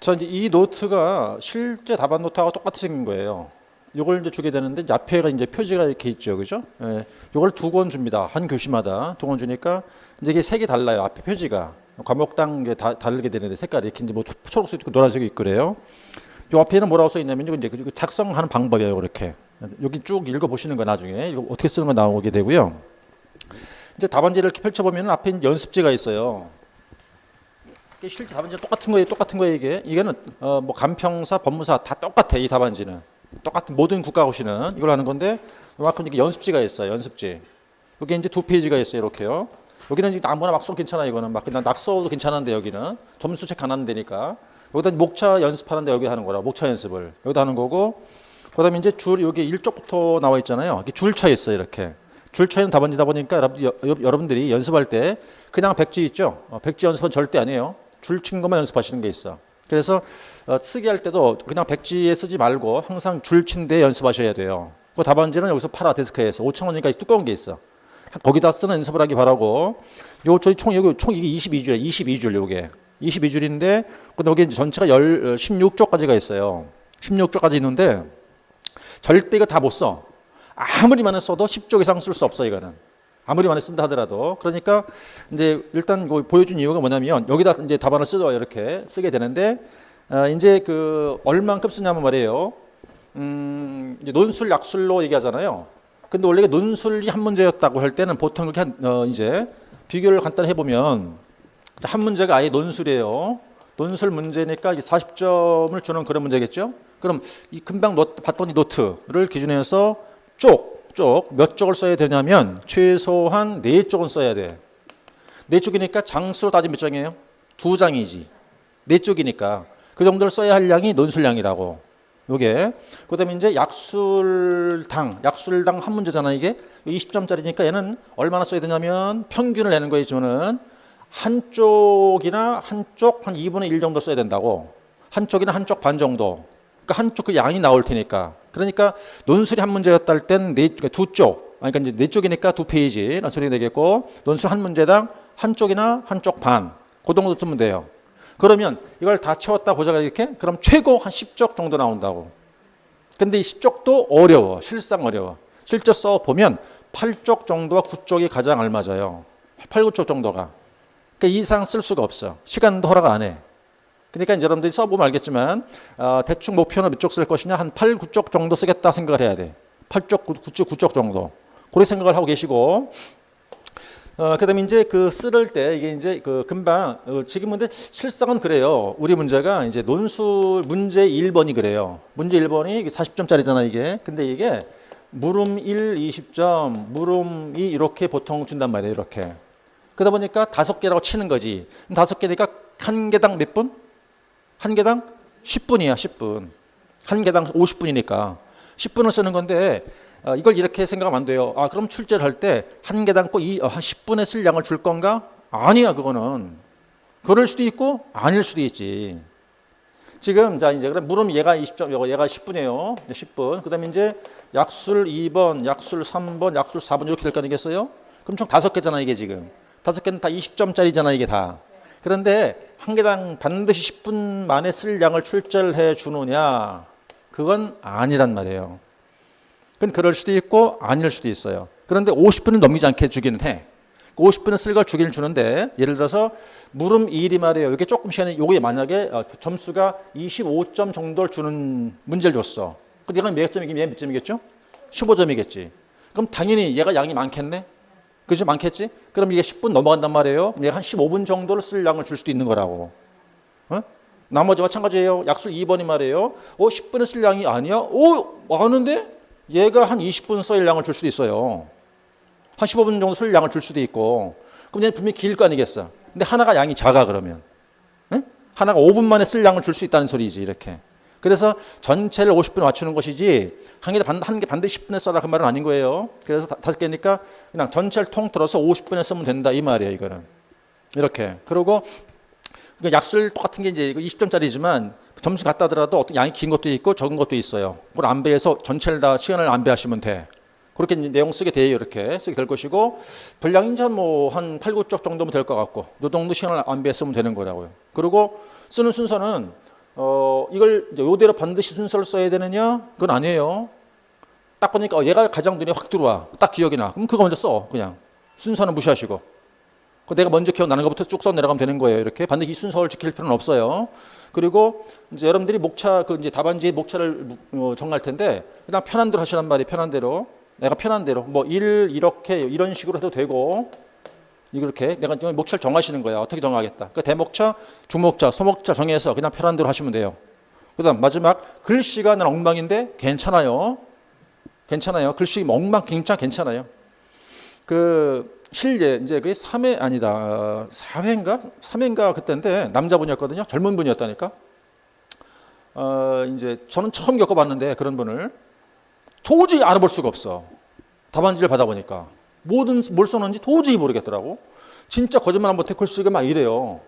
자 이제 이 노트가 실제 답안 노트하고 똑같이 생긴 거예요. 이걸 이제 주게 되는데 앞에가 이제 표지가 이렇게 있죠, 그죠? 예, 이걸 두 권 줍니다. 한 교시마다 두 권 주니까 이제 이게 색이 달라요. 앞에 표지가 과목당 이게 다 다르게 되는데 색깔이 이렇게 이제 뭐 초- 초록색 있고 노란색이 있고 그래요. 요 앞에는 뭐라고 써 있냐면요, 이제 그 작성하는 방법이에요, 이렇게 여기 쭉 읽어 보시는 거 나중에 이거 어떻게 쓰는 거 나오게 되고요. 이제 답안지를 펼쳐 보면 앞에 연습지가 있어요. 이게 실제 답안지 똑같은 거예요. 똑같은 거예요. 이게 이게는 어, 뭐 간평사, 법무사 다 똑같아. 이 답안지는 똑같은 모든 국가고시는 이걸 하는 건데 요만큼 이게 연습지가 있어요. 연습지. 여기 이제 두 페이지가 있어요. 이렇게요. 여기는 이제 아무나 막 써도 괜찮아. 이거는 막 그냥 낙 써도 괜찮은데 여기는 점수 체크 안 하는 데니까 여기다 목차 연습하는데 여기 하는 거라 목차 연습을 여기다 하는 거고 그다음에 이제 줄 여기 일쪽부터 나와 있잖아요. 이렇게 줄차 있어요. 이렇게 줄차는 답안지다 보니까 여러분들이 연습할 때 그냥 백지 있죠. 어, 백지 연습은 절대 아니에요. 줄친 것만 연습하시는 게 있어. 그래서 어, 쓰기 할 때도 그냥 백지에 쓰지 말고 항상 줄친 데 연습하셔야 돼요. 그 답안지는 여기서 팔아 데스크에서 5천 원이니까 두꺼운 게 있어. 거기다 쓰는 연습을 하기 바라고. 요 저희 총 여기 총 이게 22줄, 22줄 요게 22줄인데 근데 여기 전체가 열 16쪽까지가 있어요. 16쪽까지 있는데 절대 이거 다 못 써. 아무리 많이 써도 10쪽 이상 쓸 수 없어 이거는. 아무리 많이 쓴다 하더라도 그러니까 이제 일단 보여준 이유가 뭐냐면 여기다 이제 답안을 쓰도 이렇게 쓰게 되는데 어, 이제 그 얼만큼 쓰냐면 말이에요. 음, 이제 논술 약술로 얘기하잖아요. 근데 원래 논술이 한 문제였다고 할 때는 보통 이렇게 한, 어, 이제 비교를 간단히 해보면 자, 한 문제가 아예 논술이에요. 논술 문제니까 이게 40점을 주는 그런 문제겠죠. 그럼 이 금방 노트, 봤더니 노트를 기준해서 쪽, 쪽, 몇 쪽을 써야 되냐면 최소한 네 쪽은 써야 돼. 네 쪽이니까 장수로 따지면 몇 장이에요? 두 장이지. 네 쪽이니까 그 정도를 써야 할 양이 논술량이라고. 요게 그 다음에 이제 약술당 약술당 한 문제잖아 이게 20점짜리니까 얘는 얼마나 써야 되냐면 평균을 내는 거이지만은 한쪽이나 한쪽 한 2분의 1 정도 써야 된다고 한쪽이나 한쪽 반 정도 그러니까 한쪽 그 양이 나올 테니까 그러니까 논술이 한 문제였다 할 땐네두쪽 그러니까 이제 네 쪽이니까 두 페이지 논술이 되겠고 논술 한 문제당 한 쪽이나 한 쪽 반 그 정도 쓰면 돼요. 그러면 이걸 다 채웠다 보자가 이렇게 그럼 최고 한 10쪽 정도 나온다고. 근데 이 10쪽도 어려워. 실상 어려워. 실제 써 보면 8쪽 정도와 9쪽이 가장 알맞아요. 8, 9쪽 정도가. 그 이상 쓸 수가 없어. 시간도 허락 안 해. 그러니까 이제 여러분들이 써보면 알겠지만 어, 대충 목표는 몇 쪽 쓸 것이냐 한 8, 9쪽 정도 쓰겠다 생각을 해야 돼. 8쪽, 9쪽, 9쪽 정도. 그렇게 생각을 하고 계시고 어, 그다음에 이제 그 쓸을 때 이게 이제 그 금방 어, 지금 근데 실상은 그래요. 우리 문제가 이제 논술 문제 1번이 그래요. 문제 1번이 40점짜리잖아 이게. 근데 이게 물음 1 20점, 물음 2 이렇게 보통 준단 말이에요. 이렇게. 그러다 보니까 다섯 개라고 치는 거지. 다섯 개니까 한 개당 몇 분? 한 개당 10분이야, 10분. 한 개당 50분이니까 10분을 쓰는 건데 어, 이걸 이렇게 생각하면 안 돼요. 아, 그럼 출제를 할 때 한 개당 꼭한 10분에 쓸 양을 줄 건가? 아니야, 그거는. 그럴 수도 있고 아닐 수도 있지. 지금 자 이제 그럼 물음 얘가 20점, 요거 얘가 10분이에요. 10분. 그다음에 이제 약술 2번, 약술 3번, 약술 4번 이렇게 될 거 아니겠어요? 그럼 총 다섯 개잖아 이게 지금. 다섯 개는 다 20점짜리잖아 이게 다. 그런데 한 개당 반드시 10분 만에 쓸 양을 출제해 주느냐? 그건 아니란 말이에요. 그건 그럴 수도 있고 아닐 수도 있어요. 그런데 50분을 넘기지 않게 주기는 해. 50분을 쓸 걸 주기는 주는데 예를 들어서 물음 2일이 말이에요. 이게 조금 시간이 요게 만약에 어, 점수가 25점 정도를 주는 문제를 줬어. 근데 얘가 몇 점이겠죠? 15점이겠지. 그럼 당연히 얘가 양이 많겠네. 그죠? 많겠지? 그럼 이게 10분 넘어간단 말이에요. 얘가 한 15분 정도를 쓸 양을 줄 수도 있는 거라고. 어? 나머지 마찬가지예요. 약술 2번이 말이에요. 어, 10분에 쓸 양이 아니야? 오, 많은데? 얘가 한 20분 쓸 양을 줄 수도 있어요. 한 15분 정도 쓸 양을 줄 수도 있고. 그럼 얘는 분명히 길 거 아니겠어. 근데 하나가 양이 작아 그러면. 응? 하나가 5분 만에 쓸 양을 줄 수 있다는 소리지 이렇게. 그래서 전체를 50분 맞추는 것이지 한 개 반드시 10분에 써라 그 말은 아닌 거예요. 그래서 다- 다섯 개니까 그냥 전체를 통틀어서 50분에 쓰면 된다 이 말이에요 이거는. 이렇게. 그리고 그 약술 똑같은 게 이제 20점짜리지만 점수 같다더라도 어떤 양이 긴 것도 있고 적은 것도 있어요. 그걸 안배해서 전체를 다 시간을 안배하시면 돼. 그렇게 내용 쓰게 돼요. 이렇게 쓰게 될 것이고 분량이 이제 뭐한 8, 9쪽 정도면 될 것 같고 요 정도 시간을 안배해 쓰면 되는 거라고요. 그리고 쓰는 순서는 어 이걸 이제 요대로 반드시 순서를 써야 되느냐? 그건 아니에요. 딱 보니까 어, 얘가 가장 눈에 확 들어와. 딱 기억이 나. 그럼 그거 먼저 써. 그냥 순서는 무시하시고. 그 내가 먼저 기억나는 것부터 쭉 써 내려가면 되는 거예요. 이렇게 반드시 이 순서를 지킬 필요는 없어요. 그리고 이제 여러분들이 목차 그 이제 답안지의 목차를 어, 정할 텐데 그냥 편한 대로 하시란 말이에요. 편한 대로. 내가 편한 대로 뭐 일 이렇게 이런 식으로 해도 되고 이렇게 내가 지금 목차를 정하시는 거야. 어떻게 정하겠다. 그 대목차, 중목차, 소목차 정해서 그냥 편한 대로 하시면 돼요. 그다음 마지막 글씨가 난 엉망인데 괜찮아요. 괜찮아요. 글씨 엉망진창 괜찮아요. 그 실제 이제 그게 3회 아니다. 4회인가? 3회인가 그때인데 남자분이었거든요. 젊은 분이었다니까. 어 이제 저는 처음 겪어봤는데 그런 분을 도저히 알아볼 수가 없어. 답안지를 받아보니까 모든 뭘 써놓은지 도저히 모르겠더라고. 진짜 거짓말 한번 글씨가 막 이래요.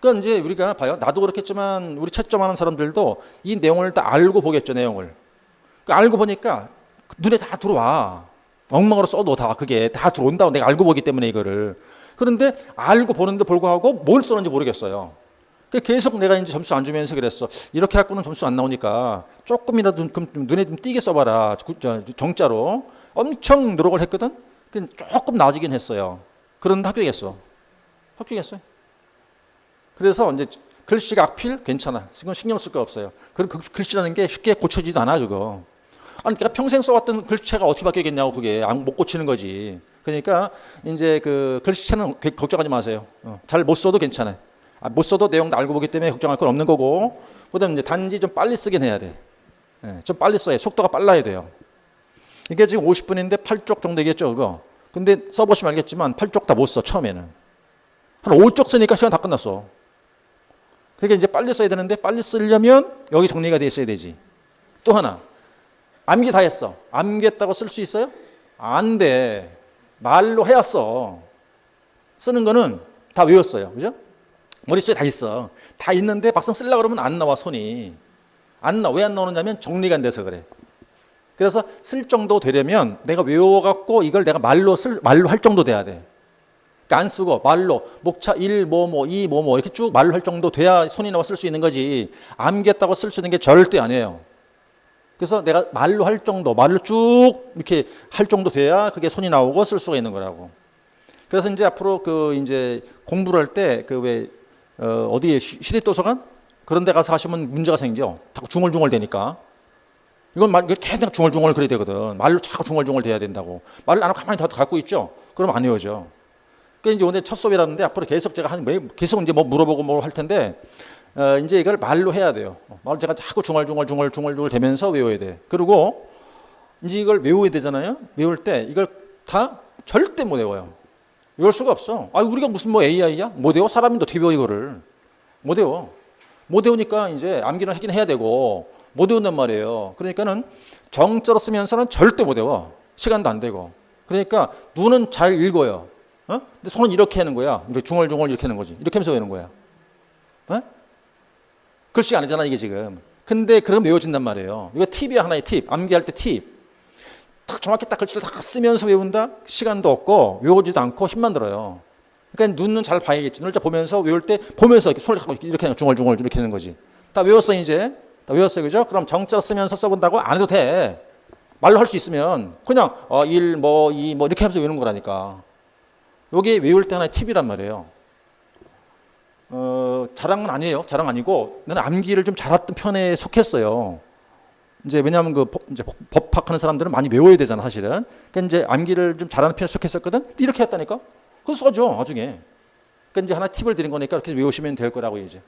그러니까 이제 우리가 봐요. 나도 그렇겠지만 우리 채점하는 사람들도 이 내용을 다 알고 보겠죠. 내용을. 그 알고 보니까 눈에 다 들어와. 엉망으로 써도 다 그게 다 들어온다고 내가 알고 보기 때문에 이거를. 그런데 알고 보는데 불구하고 뭘 썼는지 모르겠어요. 그 계속 내가 이제 점수 안 주면서 그랬어. 이렇게 갖고는 점수 안 나오니까 조금이라도 좀 눈에 좀 띄게 써봐라. 정자로. 엄청 노력을 했거든. 그 조금 나아지긴 했어요. 그런데 합격했어. 합격했어요. 그래서 이제 글씨가 악필 괜찮아. 이건 신경 쓸 거 없어요. 그, 그 글씨라는 게 쉽게 고쳐지지도 않아 그거. 아니 내가 평생 써왔던 글씨체가 어떻게 바뀌겠냐고 그게 안- 못 고치는 거지. 그러니까 이제 그 글씨체는 그- 걱정하지 마세요. 어, 잘못 써도 괜찮아요. 아, 못 써도 내용 다 알고 보기 때문에 걱정할 건 없는 거고. 그다음 이제 단지 좀 빨리 쓰긴 해야 돼. 예, 좀 빨리 써야 돼. 속도가 빨라야 돼요. 이게 지금 50분인데 8쪽 정도 되겠죠 그거. 근데 써보시면 알겠지만 8쪽 다 못 써 처음에는. 한 5쪽 쓰니까 시간 다 끝났어. 그러니까 이제 빨리 써야 되는데 빨리 쓰려면 여기 정리가 돼 있어야 되지. 또 하나 암기 다 했어. 암기했다고 쓸 수 있어요? 안 돼. 말로 써. 쓰는 거는 다 외웠어요. 그죠? 머릿속에 다 있어. 다 있는데 막상 쓰려고 그러면 안 나와 손이. 안 나와. 왜안 나오느냐 면 정리가 안 돼서 그래. 그래서 쓸 정도 되려면 내가 외워갖고 이걸 내가 말로 쓸 말로 할 정도 돼야 돼. 그러니까 안 쓰고 말로 목차 1, 뭐, 뭐, 2, 뭐, 뭐 이렇게 쭉 말로 할 정도 돼야 손이 나와 쓸 수 있는 거지. 암기했다고 쓸 수 있는 게 절대 아니에요. 그래서 내가 말로 할 정도, 말로 쭉 이렇게 할 정도 돼야 그게 손이 나오고 쓸 수가 있는 거라고. 그래서 이제 앞으로 그 이제 공부를 할 때 그 왜 어, 어디에 시- 시립도서관 그런 데 가서 하시면 문제가 생겨. 자꾸 중얼중얼 되니까. 이건 말, 계속 중얼중얼 그래야 되거든. 말로 자꾸 중얼중얼 돼야 된다고. 말을 안 하고 가만히 다 갖고 있죠? 그럼 안 외워져. 그 이제 오늘 첫 수업이라는데 앞으로 계속 제가 한 매- 계속 이제 뭐 물어보고 뭐 할 텐데 어, 이제 이걸 말로 해야 돼요. 말 제가 자꾸 중얼중얼 중얼 중얼 중얼 되면서 외워야 돼. 그리고 이제 이걸 외워야 되잖아요. 외울 때 이걸 다 절대 못 외워요. 외울 수가 없어. 아 우리가 무슨 뭐 AI야? 못 외워? 사람인데 어떻게 외워 이거를? 못 외워. 못 외우니까 이제 암기를 하긴 해야 되고 못 외운단 말이에요. 그러니까는 정자로 쓰면서는 절대 못 외워. 시간도 안 되고. 그러니까 눈은 잘 읽어요. 어? 근데 손은 이렇게 하는 거야. 이렇게 중얼중얼 이렇게 하는 거지. 이렇게 하면서 외우는 거야. 어? 글씨가 아니잖아 이게 지금. 근데 그럼 외워진단 말이에요. 이거 팁이야 하나의 팁. 암기할 때 팁. 딱 정확히 딱 글씨를 딱 쓰면서 외운다. 시간도 없고 외우지도 않고 힘만 들어요. 그러니까 눈은 잘 봐야겠지. 눈을 잘 보면서 외울 때 보면서 이렇게 손을 이렇게 중얼중얼 이렇게 하는 거지. 다 외웠어 이제. 다 외웠어요, 그죠? 그럼 정자 쓰면서 써본다고 안 해도 돼. 말로 할 수 있으면 그냥 어, 1, 뭐, 2, 뭐 이렇게 하면서 외우는 거라니까. 요게 외울 때 하나의 팁이란 말이에요. 어, 자랑은 아니에요. 자랑 아니고 나는 암기를 좀 잘했던 편에 속했어요. 이제 왜냐하면 그 법, 이제 법- 법학하는 사람들은 많이 외워야 되잖아, 사실은. 그러니까 이제 암기를 좀 잘하는 편에 속했었거든. 이렇게 했다니까. 그거 써줘, 나중에. 그러니까 이제 하나 팁을 드린 거니까 이렇게 외우시면 될 거라고 이제.